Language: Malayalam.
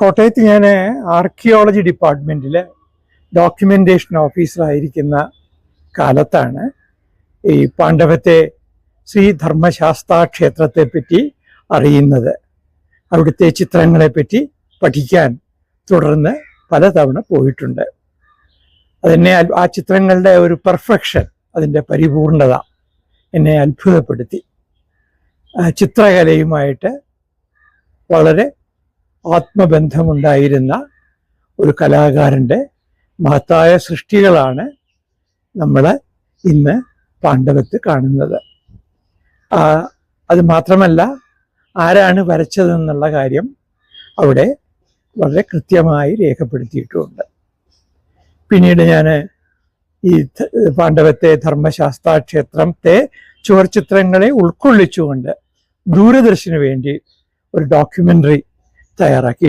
കോട്ടയത്ത് ഞാൻ ആർക്കിയോളജി ഡിപ്പാർട്ട്മെന്റിൽ ഡോക്യുമെന്റേഷൻ ഓഫീസറായിരിക്കുന്ന കാലത്താണ് ഈ പാണ്ഡവത്തെ ശ്രീ ധർമ്മശാസ്ത്ര ക്ഷേത്രത്തെപ്പറ്റി അറിയുന്നത്. അവിടുത്തെ ചിത്രങ്ങളെപ്പറ്റി പഠിക്കാൻ തുടർന്ന് പലതവണ പോയിട്ടുണ്ട്. അതെന്നെ ആ ചിത്രങ്ങളുടെ ഒരു പെർഫെക്ഷൻ അതിന്റെ പരിപൂർണത എന്നെ അത്ഭുതപ്പെടുത്തി. ചിത്രകലയുമായിട്ട് വളരെ ആത്മബന്ധമുണ്ടായിരുന്ന ഒരു കലാകാരന്റെ മഹത്തായ സൃഷ്ടികളാണ് നമ്മൾ ഇന്ന് പാണ്ഡവത്ത് കാണുന്നത്. അത് മാത്രമല്ല ആരാണ് വരച്ചതെന്നുള്ള കാര്യം അവിടെ വളരെ കൃത്യമായി രേഖപ്പെടുത്തിയിട്ടുമുണ്ട് പിന്നീട് ഞാൻ ഈ പാണ്ഡവത്തെ ധർമ്മശാസ്ത്ര ക്ഷേത്രത്തെ ചുവർച്ചിത്രങ്ങളെ ഉൾക്കൊള്ളിച്ചുകൊണ്ട് ദൂരദർശന് വേണ്ടി ഒരു ഡോക്യുമെന്ററി తయారాకి